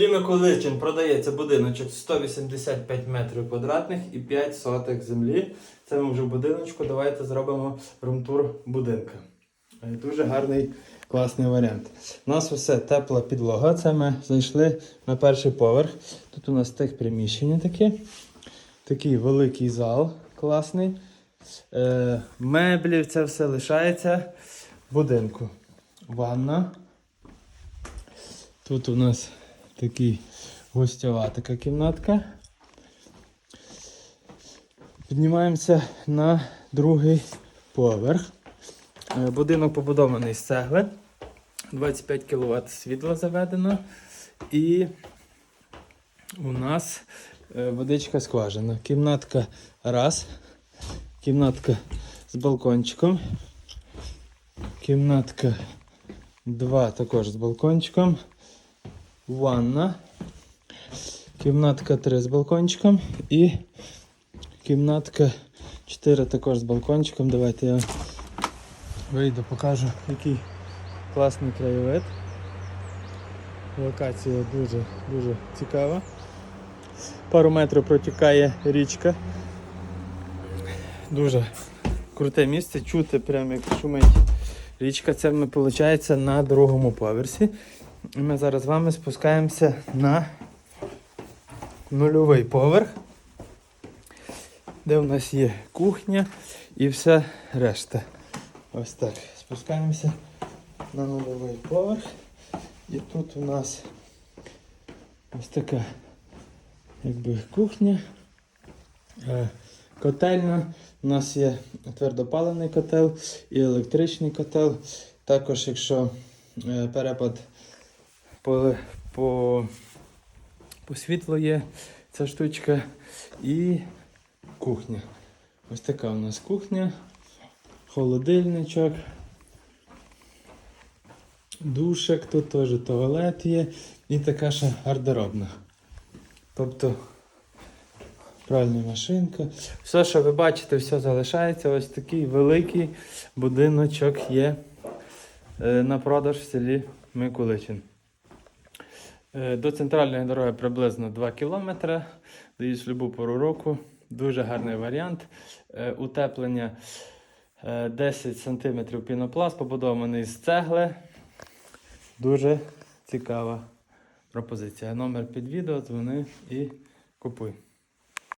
Діми Куличин продається будиночок 185 метрів квадратних і 5 сотих землі. Це ми вже будиночку. Давайте зробимо румтур будинка. Е, Дуже гарний, класний варіант. У нас усе тепла підлога. Це ми зайшли на перший поверх. Тут у нас тих приміщення таке. Такий великий зал класний. Е, меблів, це все лишається в будинку. Ванна. Тут у нас такий гостьова така кімнатка. Піднімаємося на другий поверх. Е, Будинок побудований з цегли. 25 кВт світла заведено. І у нас е, водичка скважина. Кімнатка раз. Кімнатка з балкончиком. Кімнатка 2 також з балкончиком. Ванна. Кімнатка 3 з балкончиком. І кімнатка 4 також з балкончиком. Давайте я вийду, покажу, який класний краєвид. Локація дуже дуже цікава. Пару метрів протікає річка. Дуже круте місце, чути прямо як шумить річка. Це виходить, на другому поверсі. І ми зараз з вами спускаємося на нульовий поверх, де у нас є кухня і все решта. Ось так. Спускаємося на нульовий поверх. І тут у нас ось така якби кухня. Е, Котельна. У нас є твердопаливний котел і електричний котел. Також, якщо е, перепад по, по, по світлу є ця штучка. І кухня. Ось така у нас кухня, холодильничок, душик, тут теж туалет є і така ще гардеробна. Тобто пральна машинка. Все, що ви бачите, все залишається. Ось такий великий будиночок є е, на продаж в селі Микуличин. Е, До центральної дороги приблизно 2 кілометри. Доїзд любу пору року. Дуже гарний варіант. Е, Утеплення е, 10 см пінопласт, побудований з цегли. Дуже цікава пропозиція. Номер під відео, дзвони і купуй.